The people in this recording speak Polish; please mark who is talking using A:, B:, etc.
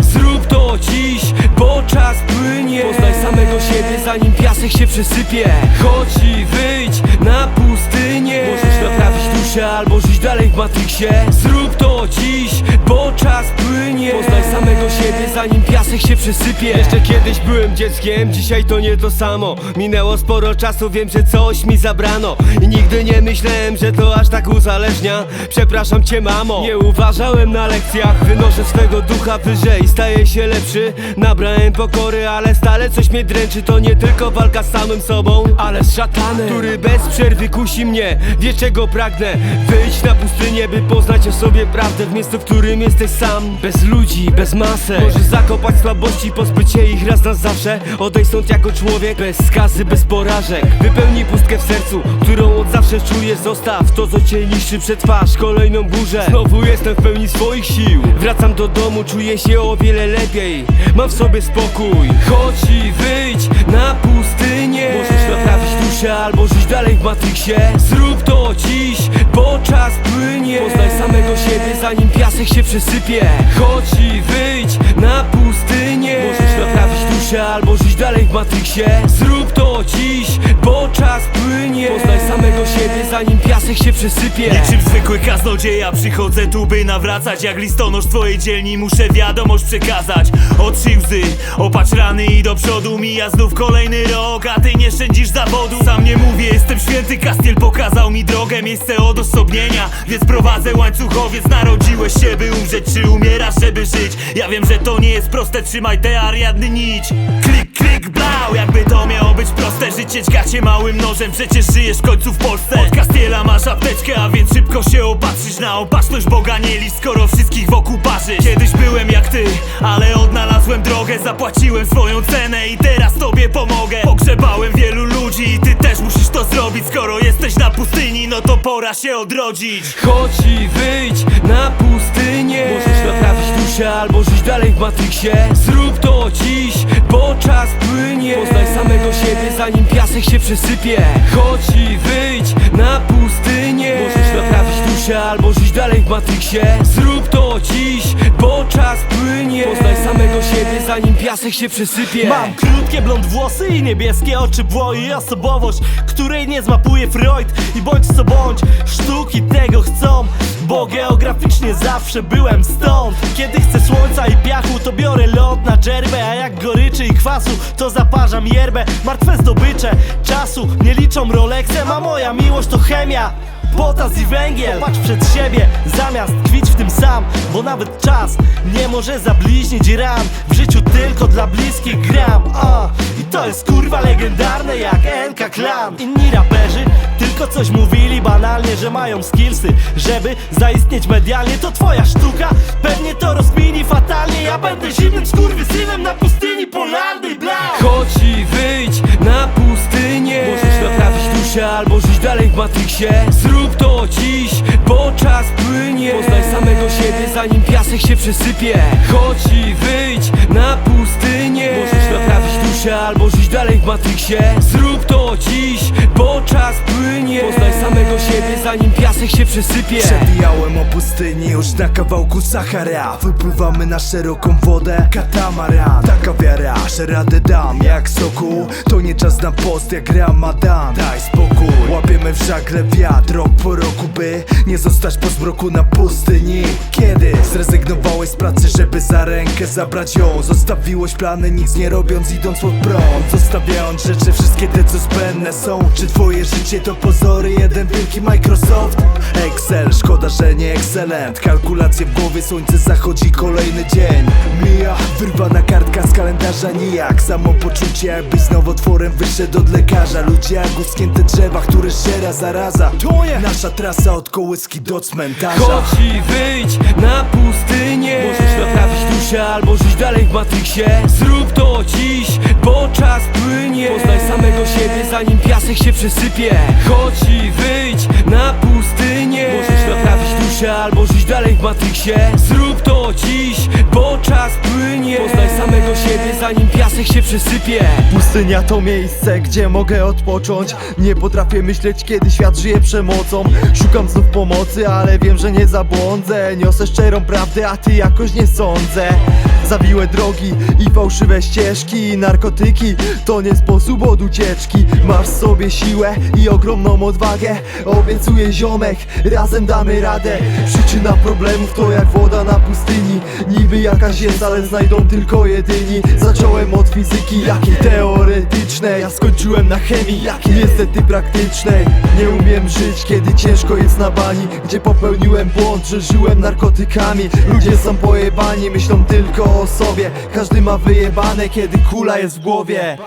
A: Zrób to dziś, bo czas płynie. Poznaj samego siebie zanim piasek się przesypie. Chodź i wyjdź na pustynię. Możesz naprawić duszę albo żyć dalej w Matrixie. Zrób to dziś, bo czas płynie. Poznaj samego siebie zanim piasek się przesypie Jeszcze kiedyś byłem dzieckiem, dzisiaj to nie to samo. Minęło sporo czasu, wiem, że coś mi zabrano. I nigdy nie myślałem, że to aż tak uzależnia. Przepraszam cię mamo, nie uważałem na lekcjach. Wynoszę swego ducha wyżej, staję się lepszy. Nabrałem pokory, ale stale coś mnie dręczy. To nie tylko walka z samym sobą, ale z szatanem Który bez przerwy kusi mnie, wie czego pragnę? Wyjdź na pustynię, by poznać o sobie prawdę W miejscu, w którym jesteś sam. Bez ludzi, bez masek Możesz zakopać słabości, pozbyć się ich raz na zawsze. Odejdź stąd jako człowiek, bez skazy, bez porażek. Wypełnij pustkę w sercu, którą od zawsze czujesz. Zostaw to, co cię niszczy, przetwarz kolejną burzę. Znowu jestem w pełni swoich sił. Wracam do domu, czuję się o wiele lepiej. Mam w sobie spokój. Chodź i wyjdź na pustynię. Możesz naprawić duszę albo żyć dalej w Matrixie. Zrób to dziś, bo czas płynie. Poznaj samego siebie zanim piasek się przesypie Chodź i wyjdź na pustynię. Możesz naprawić duszę albo żyć dalej w Matrixie. Zrób to dziś, bo czas płynie. Poznaj samego siebie zanim piasek się przesypie.
B: Niczym zwykły kaznodzieja przychodzę tu by nawracać. Jak listonosz twojej dzielni muszę wiadomość przekazać. Otrzyj łzy, opatrz rany i do przodu. Mija znów kolejny rok, a ty nie szczędzisz zawodu. Sam nie mówię, jestem święty, Kastiel pokazał mi drogę Miejsce odosobnienia, więc prowadzę łańcuchowiec Narodziłeś się by umrzeć, czy umierasz Ja wiem, że to nie jest proste, trzymaj te ariadny nić. Klik, klik, blau, jakby to miało być proste. Życie ćgacie małym nożem, przecież żyjesz w końcu w Polsce. Od Kastiela masz apteczkę, a więc szybko się opatrzysz Na opatrzność Boga nie licz, skoro wszystkich wokół parzysz Kiedyś byłem jak ty, ale odnalazłem drogę. Zapłaciłem swoją cenę i teraz tobie pomogę. Pogrzebałem wielu ludzi i ty też to zrobić? Skoro jesteś na pustyni, no to pora się odrodzić.
A: Chodź i wyjdź na pustynię. Możesz naprawić duszę albo żyć dalej w Matrixie. Zrób to dziś, bo czas płynie. Poznaj samego siebie zanim piasek się przesypie. Chodź i wyjdź na pustynię. Możesz naprawić duszę albo żyć dalej w Matrixie. Zrób to dziś, bo czas płynie. Poznaj samego siebie zanim piasek się przesypie
C: Mam krótkie blond włosy i niebieskie oczy bło i osobowość, której nie zmapuje Freud. I bądź co bądź, sztuki tego chcą Bo geograficznie zawsze byłem stąd. Kiedy chcę słońca i piachu, to biorę lot na dżerbę A jak goryczy i kwasu, to zaparzam yerbę. Martwe zdobycze czasu nie liczą Rolexem A moja miłość to chemia Potas i węgiel. Patrz przed siebie, zamiast tkwić w tym sam Bo nawet czas nie może zabliźnić ran W życiu tylko dla bliskich gram. A, I to jest kurwa legendarne jak NK Clan Inni raperzy tylko coś mówili banalnie Że mają skillsy, żeby zaistnieć medialnie To twoja sztuka, pewnie to rozkmini fatalnie. Ja będę zimnym skurwysynem na pustyni Polandy
A: Zrób to dziś, bo czas płynie. Poznaj samego siebie zanim piasek się przesypie. Chodź i wyjdź na pustynię. Możesz naprawić duszę albo żyć dalej w Matrixie. Zrób to dziś, bo czas płynie. Poznaj samego siebie zanim piasek się przesypie.
D: Przewijałem o pustyni już na kawałku Sahara. Wypływamy na szeroką wodę Katamaran. Taka wiara, że radę dam jak soku. To nie czas na post jak Ramadan. Daj spokój Łapiemy w żagle wiatr rok po roku By nie zostać po zmroku na pustyni. Kiedy zrezygnowałeś z pracy, żeby za rękę zabrać ją? Zostawiłeś plany, nic nie robiąc, idąc pod prąd. Zostawiając rzeczy, wszystkie te co zbędne są. Czy twoje życie to pozory, jeden wielki Microsoft? Excel, szkoda, że nie excellent. Kalkulacje w głowie, słońce zachodzi, kolejny dzień. Mija, wyrwana kartka kalendarza nijak Samopoczucie jakbyś z nowotworem wyszedł od lekarza. Ludzie jak uschnięte drzewa, które szera zaraza. Nasza trasa od kołyski do cmentarza.
A: Chodź i wyjdź na pustynię. Możesz naprawić duszę albo żyć dalej w Matrixie. Zrób to dziś, bo czas płynie. Poznaj samego siebie zanim piasek się przesypie. Chodź i wyjdź na pustynię Matrixie Zrób to dziś, bo czas płynie. Poznaj samego siebie zanim piasek się przesypie.
E: Pustynia to miejsce, gdzie mogę odpocząć. Nie potrafię myśleć, kiedy świat żyje przemocą. Szukam znów pomocy, ale wiem, że nie zabłądzę. Niosę szczerą prawdę, a ty jakoś nie sądzę Zawiłe drogi i fałszywe ścieżki. Narkotyki to nie sposób od ucieczki. Masz sobie siłę i ogromną odwagę. Obiecuję ziomek, razem damy radę. Przyczyna problemów to jak woda na pustyni. Niby jakaś jest, ale znajdą tylko jedyni. Zacząłem od fizyki, jakiej teoretycznej. Ja skończyłem na chemii, jakiej niestety praktycznej. Nie umiem żyć, kiedy ciężko jest na bani. Gdzie popełniłem błąd, że żyłem narkotykami. Ludzie są pojebani, myślą tylko o sobie. Każdy ma wyjebane, kiedy kula jest w głowie